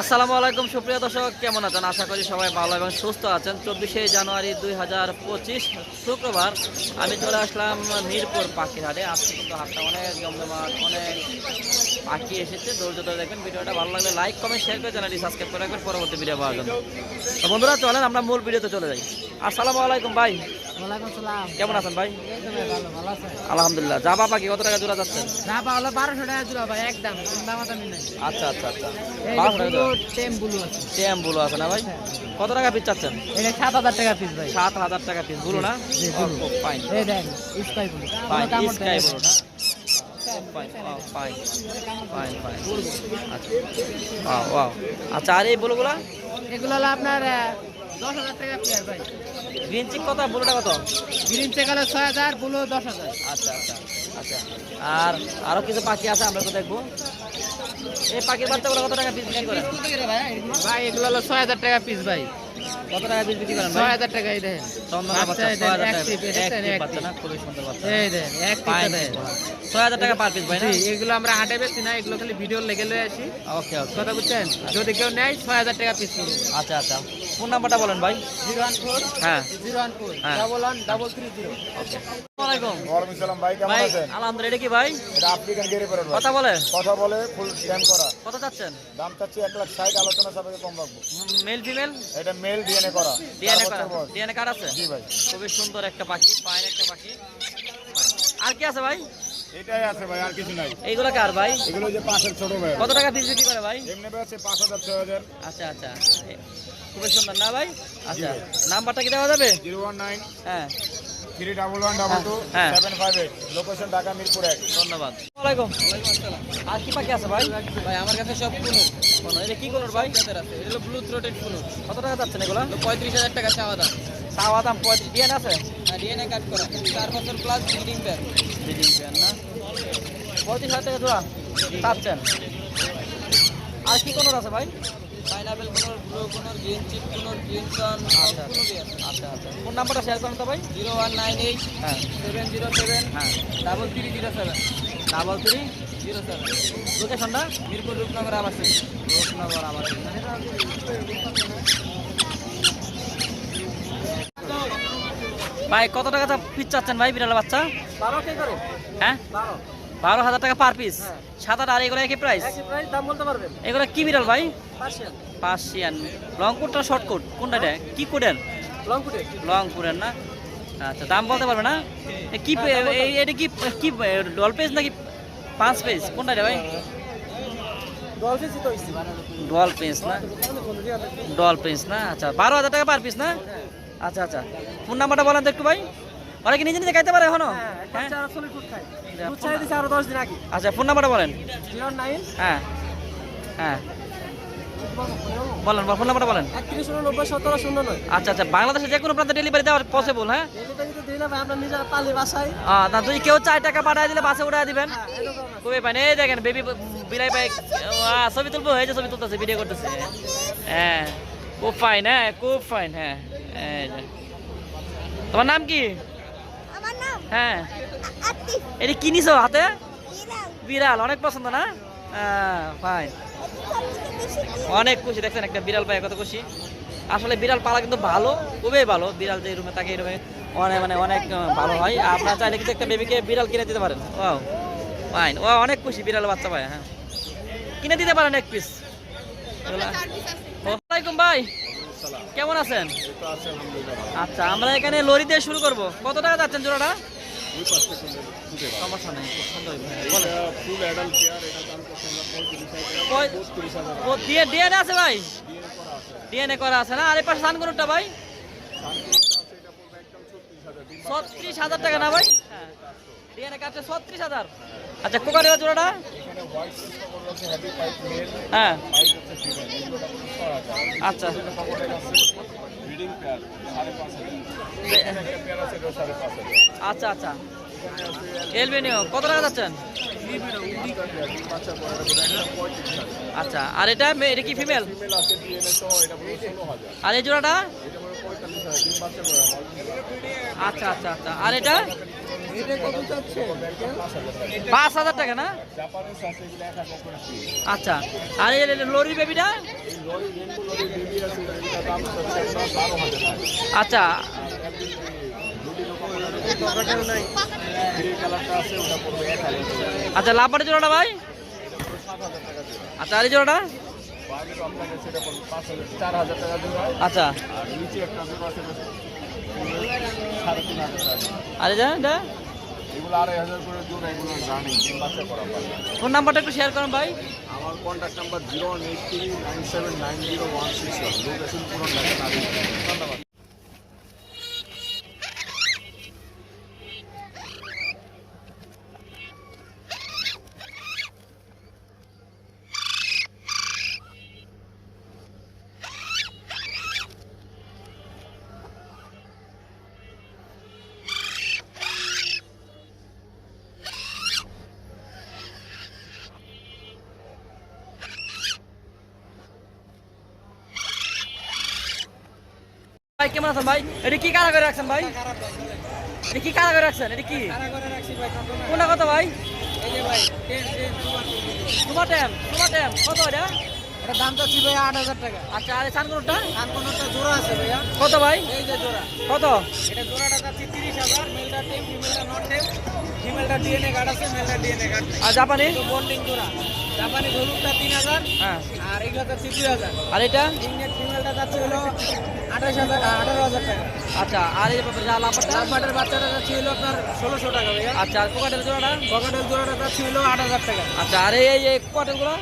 আসসালামু আলাইকুম, সুপ্রিয় দর্শক, কেমন আছেন? আশা করি সবাই ভালো এবং সুস্থ আছেন। চব্বিশে জানুয়ারি দুই হাজার পঁচিশ শুক্রবার আমি চলে আসলাম মিরপুর পাখির হাটে আজকে কিন্তু হাটটা অনেক জমজমাট, অনেক পাখি এসেছে। ধৈর্য ধরে দেখবেন ভিডিওটা। ভালো লাগলে লাইক কমেন্ট শেয়ার করে চ্যানেলটি সাবস্ক্রাইব করে রাখবেন। পরবর্তী ভিডিও পাওয়ার জন্য। বন্ধুরা, চলেন আমরা মূল ভিডিওতে চলে যাই। আসসালামু আলাইকুম ভাই। কেমন আছেন ভাই? আলহামদুলিল্লাহ। যা বাবা কি কত টাকা জোড়া যাচ্ছেন বারোশো টাকা ভাই একদম দামাদামি নাই। আচ্ছা আচ্ছা আচ্ছা। বারোশো টাকা আছে। আছে না ভাই? কত টাকা পিস চাচ্ছেন? এটা সাত হাজার টাকা পিস ভাই। সাত হাজার টাকা পিস বুলো না। ফাইন এই স্কাই ব্লু ফাইন স্কাই আচ্ছা আর এই বুলোগুলা? এগুলো হলো আপনার দশ হাজার টাকা পেয়ার ভাই। গ্রিন চিক কত? বুলোটা কত? গ্রিন চেক হলো ছয় হাজার ব্লু দশ হাজার। আচ্ছা আচ্ছা আচ্ছা। আর আরও কিছু পাখি আছে আমরা তো দেখব। এই পাখির বাচ্চাগুলো কত টাকা পিস বিক্রি করেন ভাই এগুলো? হলো ছয় হাজার টাকা পিস ভাই। কত টাকা পিস বিক্রি করেন ছয় হাজার টাকা এই দেখেন চন্দনা বাচ্চা ছয় হাজার টাকা। বাচ্চা না খুবই সুন্দর বাচ্চা। এই দেন এক ফাইন পিস দেন। ছয় হাজার টাকা পার পিস ভাই না? এগুলো আমরা হাটে বেশি না এগুলো খালি ভিডিও লেগে লয়ে আসি। ওকে ওকে। কথা বুঝছেন? যদি কেউ নেয় ছয় হাজার টাকা পিস আচ্ছা আচ্ছা। ফোন নাম্বারটা বলেন ভাই। হ্যাঁ। Four. Double one double three zero আসসালামাইকুম ভাই কেমন ভাই আলহামদুলিল্লাহ এটা কি ভাই? এটা আফ্রিকান গেরে পেরোর ভাই। কথা বলে? কথা বলে ফুল স্ক্যান করা। কত চাচ্ছেন? দাম চাচ্ছি এক লাখ ষাট আলোচনা সাপেক্ষে কম রাখব। Male female? এটা মেল ডিএনএ করা। ডিএনএ বয়স। ডিএনএ কার্ড আছে? জি ভাই। খুবই সুন্দর একটা পাখি পায়ের একটা পাখি। আর কি আছে ভাই? এটাই আছে ভাই আর কিছু নাই। এইগুলো কার ভাই? এগুলো যে পাশের ছোট ভাই। কত টাকা পিস বিক্রি করে ভাই? এমনি ভাই আছে পাঁচ হাজার ছয় হাজার। আচ্ছা আচ্ছা। খুবই সুন্দর না ভাই? আচ্ছা নাম্বারটা কি দেওয়া যাবে? জিরো ওয়ান নাইন হ্যাঁ। Three double one double two হ্যাঁ। Seven five eight. Location Dhaka Mirpur এক। ধন্যবাদ। ওয়ালাইকুম। আর কি পাখি আছে ভাই? ভাই আমার কাছে সব কোনো কোনো এটা কি কোনোর ভাই? আছে এগুলো ব্লু থ্রোটেড কোনো কত টাকা যাচ্ছেন এগুলো? পঁয়ত্রিশ হাজার টাকা চাওয়া দাম। চাওয়া দাম পঁয়ত্রিশ। ডিএনএ আছে? ডিএনএ কাট করা। চার বছর plus breeding pair breeding pan না? পঁয়ত্রিশ হাজার টাকা জোড়া চাচ্ছেন আর কি কোনোর আছে ভাই? পাইনাপেল কোনো ব্লু কোনো গ্রিন চিপ কোনো গ্রিন সান আচ্ছা আচ্ছা আচ্ছা ফোন নাম্বারটা শেয়ার করেন তো ভাই। জিরো ওয়ান নাইন এইট হ্যাঁ। সেভেন জিরো সেভেন হ্যাঁ। Double three zero seven. Double three zero seven. লোকেশনটা? মিরপুর রূপনগর আবাসিক। রূপনগর আমার ভাই কত টাকা পিস চাচ্ছেন ভাই বিড়াল বাচ্চা? কে হ্যাঁ? বারো। হাজার টাকা পার পিস হ্যাঁ। সাত আট আর এগুলো একই প্রাইস এগুলো কি বিড়াল ভাই? পার্সিয়ান লং কোট না শর্ট কোট কোনটা এটা? কি কোডের লং না? আচ্ছা দাম বলতে পারবে না? কি এই- এটা কি কি ডল পেজ নাকি পাঁচ পেজ কোনটা ভাই? ডল পেজ না? ডল পেজ না? আচ্ছা বারো হাজার টাকা পার পিস না? আচ্ছা আচ্ছা। ফোন নাম্বারটা বলেন তো একটু ভাই। ওরা কি নিজে নিজে খাইতে পারে এখনও? হ্যাঁ চার আসলে ফুট খায়। যা, দুধ চাই দিছে আরও দশ দিন আগে। আচ্ছা ফোন নাম্বারটা বলেন। হ্যাঁ। হ্যাঁ। বলেন ফোন নাম্বারটা বলেন। আচ্ছা আচ্ছা। বাংলাদেশে যে কোনো প্রান্তে ডেলিভারি দেওয়া পসিবল হ্যাঁ? না যদি কেউ চার টাকা পাঠায় দিলে বাসে দিবেন। হ্যাঁ পানি এই দেখেন বেবি বিলাই ছবি তুলবো হয়েছে ছবি তুলতেছে ভিডিও করতেছে। হ্যাঁ। খুব ফাইন হ্যাঁ খুব ফাইন হ্যাঁ। তোমার নাম কি? হ্যাঁ। এটা কি নিছো হাতে? বিড়াল। অনেক পছন্দ না? ফাইন অনেক খুশি দেখছেন একটা বিড়াল পায় কত খুশি। আসলে বিড়াল পালা কিন্তু ভালো খুবই ভালো। বিড়াল যে রুমে থাকে এই রুমে অনেক মানে অনেক ভালো হয়। আপনার চাইলে কিন্তু একটা বেবিকে বিড়াল কিনে দিতে পারেন। ও ফাইন ও অনেক খুশি বিড়াল বাচ্চা ভাই হ্যাঁ। কিনে দিতে পারেন এক পিস ওয়ালাইকুম ভাই। কেমন আছেন? আচ্ছা আমরা এখানে লরি দিয়ে শুরু করব। কত টাকা যাচ্ছেন জোড়াটা? সমস্যা নেই ডিএনএ আছে। ভাই? ডিএনএ করা আছে। না আর ভাই? ছত্রিশ হাজার টাকা না ভাই? ডিএনএ হাজার। আচ্ছা কোকারের জোড়াটা? হ্যাঁ। আচ্ছা। আচ্ছা আচ্ছা। এলবেনিও, কত টাকা যাচ্ছেন? আচ্ছা আর এটা এটা কি ফিমেল? আর এই জোড়াটা? আচ্ছা আচ্ছা আচ্ছা। আর এটা? পাঁচ হাজার টাকা না? আচ্ছা। আর এই লরির বেবিটা আচ্ছা। আচ্ছা লাভবাড়ি জোড়াটা ভাই? আচ্ছা আর এই জোড়াটা? আচ্ছা। আর এটা? এগুলো আড়াই হাজার করে জোড়া এগুলো রানিং বাচ্চা করা ফোন নাম্বারটা একটু শেয়ার করুন ভাই। আমার contact number zero one eight three nine seven nine zero one six one location ধন্যবাদ। ভাই কেমন আছেন ভাই? এটা কি কারা করে রাখছেন ভাই? এটা কি কারা করে রাখছেন? এটা কি? কোনটা কত ভাই? তোমার ট্যাম তোমার ট্যাম কত এটা? এটা দাম চাচ্ছি ভাইয়া আট হাজার টাকা। আচ্ছা আর জোড়া আছে ভাইয়া। কত ভাই? এই যে জোড়া। কত? এটা জোড়াটা চাচ্ছি তিরিশ হাজার। মেলটা টেম ফিমেলটা নট টেম। ফিমেলটা ডিএনএ কার্ড আছে মেলটা ডিএনএ কার্ড আর জাপানি? তো বন্ডিং জোড়া। জাপানি হলুদটা তিন হাজার। হ্যাঁ। আর এগুলো চাচ্ছি দুই হাজার। আর এটা? ইন্ডিয়ান ফিমেলটা চাচ্ছি হলো আঠাশ হাজার আঠারো হাজার টাকা। আচ্ছা আর এই লাভবাটের বাচ্চাটা হলো আপনার ষোলোশো টাকা আচ্ছা আর কোকাটের জোড়াটা? পকেটের জোড়াটা চাচ্ছি আট হাজার টাকা। আচ্ছা আর এই কোকাটেরগুলো?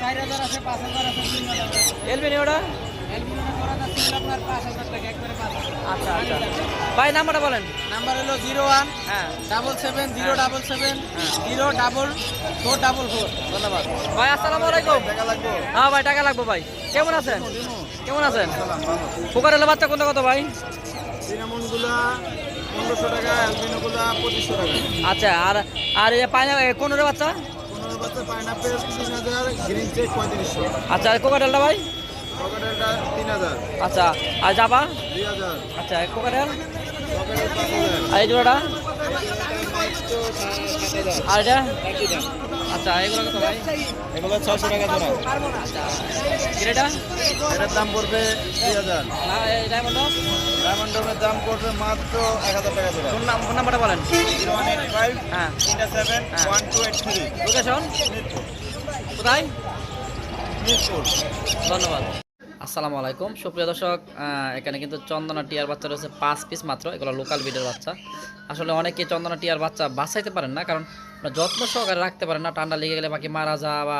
চার হাজার আছে পাঁচ হাজার আছে তিন হাজার টাকা এলবিনি ওটা? এলবিনোটা আচ্ছা আচ্ছা ভাই নাম্বারটা বলেন। নাম্বার হলো জিরো ওয়ান হ্যাঁ। Double seven zero double seven zero double four double four. ধন্যবাদ। ভাই আসসালামু আলাইকুম। টাকা লাগবে? হ্যাঁ ভাই টাকা লাগবে ভাই। কেমন আছেন? কেমন আছেন? পোকারের বাচ্চা কোনটা কত ভাই? সিনামনগুলা পনেরোশো টাকা অ্যালবিনোগুলা পঁচিশশো টাকা। আচ্ছা আর আর এই পাইনা কোনোর বাচ্চা? বাচ্চা? পাইনাপেল তিন হাজার গ্রিন চেক পঁয়ত্রিশশো। আচ্ছা আর কোকাটেলটা ভাই? আচ্ছা আর হাজার। আচ্ছা পকেটেল আর এই জোড়াটা? আর এটা? আচ্ছা এগুলো কত ভাই? এগুলো ছশো টাকা জোড়া। এটা? এটার দাম পড়বে দুই হাজার। ডায়মন্ড ডায়মন্ডের দাম পড়বে মাত্র এক হাজার টাকা জোড়া। ফোন নাম ফোন নাম্বারটা বলেন। জিরো ওয়ান এইট ফাইভ হ্যাঁ। Seven. One two eight three location কোথায়? ধন্যবাদ। আসসালামু আলাইকুম। সুপ্রিয় দর্শক এখানে কিন্তু চন্দনা টিয়ার বাচ্চা রয়েছে, পাঁচ পিস মাত্র। এগুলো লোকাল বিডের বাচ্চা। আসলে অনেকে চন্দনা টিয়ার বাচ্চা বাঁচাইতে পারেন না, কারণ যত্ন সহকারে রাখতে পারেন না। ঠান্ডা লেগে গেলে পাখি মারা যা বা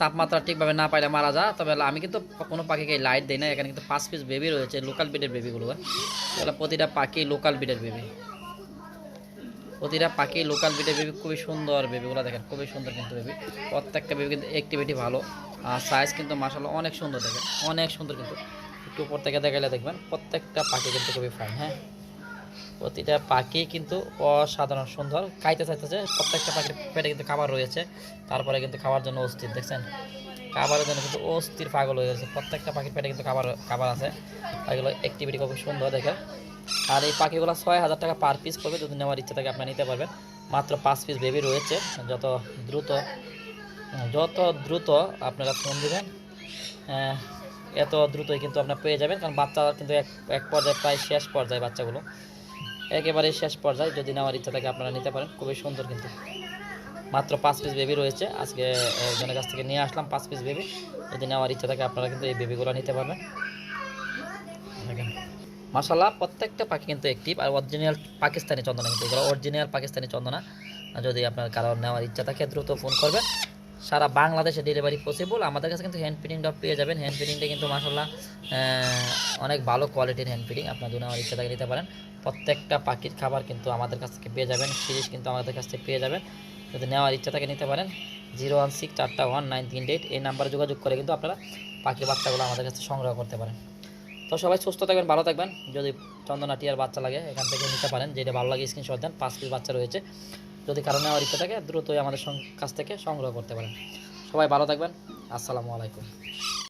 তাপমাত্রা ঠিকভাবে না পাইলে মারা যা। তবে আমি কিন্তু কোনো পাখিকে লাইট দিই না। এখানে কিন্তু পাঁচ পিস বেবি রয়েছে লোকাল বিডের বেবিগুলো এগুলো প্রতিটা পাখি লোকাল বিডের বেবি প্রতিটা পাখি লোকাল বিটে বেবি খুবই সুন্দর বেবিগুলো দেখেন, খুবই সুন্দর কিন্তু বেবি প্রত্যেকটা বেবি কিন্তু অ্যাক্টিভিটি ভালো। আর সাইজ কিন্তু মাসাল্লাহ অনেক সুন্দর দেখেন, অনেক সুন্দর কিন্তু। একটু উপর থেকে দেখালে দেখবেন, প্রত্যেকটা পাখি কিন্তু খুবই ফাইন হ্যাঁ? প্রতিটা পাখি কিন্তু অসাধারণ সুন্দর, খাইতে চাইতেছে, প্রত্যেকটা পাখির পেটে কিন্তু খাবার রয়েছে, তারপরে কিন্তু খাওয়ার জন্য অস্থির, দেখছেন? খাবারের জন্য কিন্তু অস্থির পাগল হয়ে গেছে প্রত্যেকটা পাখির পেটে কিন্তু খাবার খাবার আছে। এগুলো অ্যাক্টিভিটি খুবই সুন্দর দেখে আর এই পাখিগুলো ছয় হাজার টাকা পার পিস পড়বে যদি নেওয়ার ইচ্ছা থাকে আপনারা নিতে পারবেন। মাত্র পাঁচ পিস বেবি রয়েছে, যত দ্রুত যত দ্রুত আপনারা ফোন দেবেন এত দ্রুতই কিন্তু আপনারা পেয়ে যাবেন, কারণ বাচ্চা কিন্তু এক এক পর্যায়ে প্রায় শেষ পর্যায়ে বাচ্চাগুলো। একেবারে শেষ পর্যায়ে যদি নেওয়ার ইচ্ছা থাকে আপনারা নিতে পারেন, খুবই সুন্দর কিন্তু। মাত্র পাঁচ পিস বেবি রয়েছে, আজকে একজনের কাছ থেকে নিয়ে আসলাম পাঁচ পিস বেবি যদি নেওয়ার ইচ্ছা থাকে আপনারা কিন্তু এই বেবিগুলো নিতে পারবেন। মাসাল্লাহ প্রত্যেকটা পাখি কিন্তু অ্যাক্টিভ আর অরিজিনাল পাকিস্তানি চন্দনা কিন্তু, এগুলো অরিজিনাল পাকিস্তানি চন্দনা। যদি আপনার কারোর নেওয়ার ইচ্ছা থাকে, দ্রুত ফোন করবেন। সারা বাংলাদেশে ডেলিভারি পসিবল আমাদের কাছে কিন্তু হ্যান্ড ফিটিংটা পেয়ে যাবেন। হ্যান্ড ফিটিংটা কিন্তু মাসাল্লাহ অনেক ভালো কোয়ালিটির হ্যান্ড ফিটিং আপনার যদি নেওয়ার ইচ্ছা থাকে নিতে পারেন। প্রত্যেকটা পাখির খাবার কিন্তু আমাদের কাছ থেকে পেয়ে যাবেন। সিরিজ কিন্তু আমাদের কাছ থেকে পেয়ে যাবেন। যদি নেওয়ার ইচ্ছা থাকে নিতে পারেন। জিরো ওয়ান সিক্স চারটা ওয়ান নাইন তিন এইট এই নাম্বারে যোগাযোগ করে কিন্তু আপনারা পাখির বাচ্চাগুলো আমাদের কাছে সংগ্রহ করতে পারেন। তো সবাই সুস্থ থাকবেন, ভালো থাকবেন। যদি চন্দনা টিয়ার বাচ্চা লাগে, এখান থেকে নিতে পারেন। যেটা ভালো লাগে স্ক্রিনশট দেন। পাঁচ পিস বাচ্চা রয়েছে। যদি কারণে নেওয়ার ইচ্ছা থাকে, দ্রুতই আমাদের কাছ থেকে সংগ্রহ করতে পারেন। সবাই ভালো থাকবেন। আসসালামু আলাইকুম।